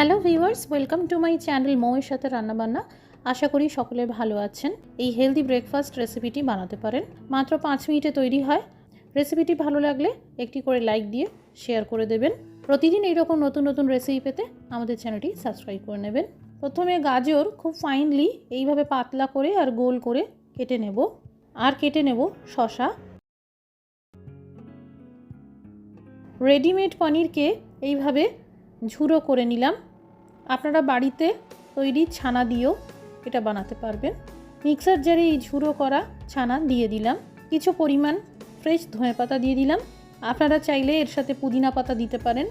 Hello viewers welcome to my channel মৌয়ের সাথে রান্নাবান্না আশা করি সকলে ভালো আছেন। এই হেলদি ব্রেকফাস্ট রেসিপিটি বানাতে পারেন। মাত্র পাঁচ মিনিটে তৈরি হয়। রেসিপিটি ভালো লাগলে একটি করে লাইক দিয়ে শেয়ার করে দেবেন। প্রতিদিন এইরকম নতুন নতুন রেসিপি পেতে আমাদের চ্যানেলটি সাবস্ক্রাইব করে নেবেন। প্রথমে গাজর খুব ফাইনলি এইভাবে পাতলা করে আর গোল করে কেটে নেব। আর কেটে নেব শশা রেডিমেড পনিরকে এইভাবে ঝুড়ো করে নিলাম। আপনারা বাড়িতে তৈরি ছানা দিয়েও এটা বানাতে পারবেন। মিক্সার জারে এই ঝুড়ো করা ছানা দিয়ে দিলাম। কিছু পরিমাণ ফ্রেশ ধনে পাতা দিয়ে দিলাম। আপনারা চাইলে এর সাথে পুদিনা পাতা দিতে পারেন।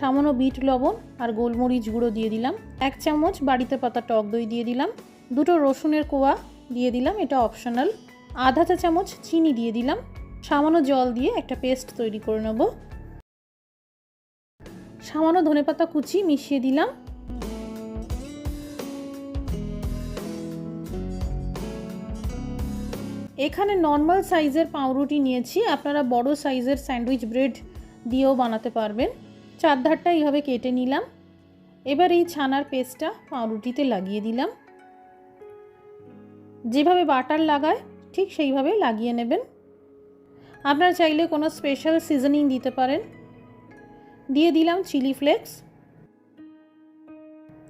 সামান্য বিট লবণ আর গোলমরিচ গুঁড়ো দিয়ে দিলাম। এক চামচ বাড়িতে পাতা টক দই দিয়ে দিলাম। দুটো রসুনের কোয়া দিয়ে দিলাম, এটা অপশনাল। আধা চা চামচ চিনি দিয়ে দিলাম। সামান্য জল দিয়ে একটা পেস্ট তৈরি করে নেব। সামান্য ধনেপাতা কুচি মিশিয়ে দিলাম। এখানে নর্মাল সাইজের পাউরুটি নিয়েছি, আপনারা বড় সাইজের স্যান্ডউইচ ব্রেড দিয়েও বানাতে পারবেন। চারধারটা এইভাবে কেটে নিলাম। এবার এই ছানার পেস্টটা পাউরুটিতে লাগিয়ে দিলাম। যেভাবে বাটার লাগায়, ঠিক সেইভাবে লাগিয়ে নেবেন। আপনারা চাইলে কোনো স্পেশাল সিজনিং দিতে পারেন। দিয়ে দিলাম চিলি ফ্লেক্স।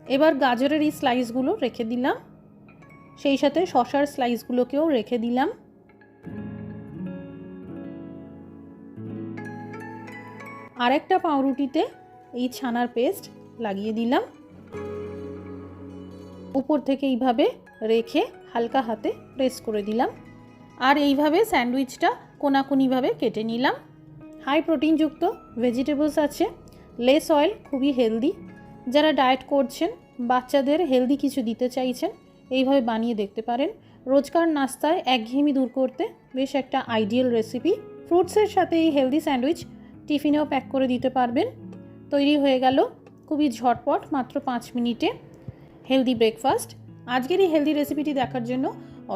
এবার গাজরের এই স্লাইসগুলো রেখে দিলাম। সেই সাথে শশার স্লাইসগুলোকেও রেখে দিলাম। আরেকটা পাউরুটিতে এই ছানার পেস্ট লাগিয়ে দিলাম। উপর থেকে এইভাবে রেখে হালকা হাতে প্রেস করে দিলাম। আর এইভাবে স্যান্ডউইচটা কোনাকুনিভাবে কেটে নিলাম। হাই প্রোটিনযুক্ত ভেজিটেবলস আছে। লেস অয়েল খুবই হেলদি যারা ডায়েট করছেন, বাচ্চাদের হেলদি কিছু দিতে চাইছেন, এইভাবে বানিয়ে দেখতে পারেন। রোজকার নাস্তায় একঘেয়েমি দূর করতে বেশ একটা আইডিয়াল রেসিপি ফ্রুটসের সাথে এই হেলদি স্যান্ডউইচ টিফিনেও প্যাক করে দিতে পারবেন। তৈরি হয়ে গেল খুবই ঝটপট মাত্র পাঁচ মিনিটে হেলদি ব্রেকফাস্ট আজকের এই হেলদি রেসিপিটি দেখার জন্য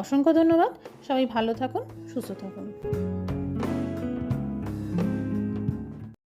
অসংখ্য ধন্যবাদ। সবাই ভালো থাকুন, সুস্থ থাকুন।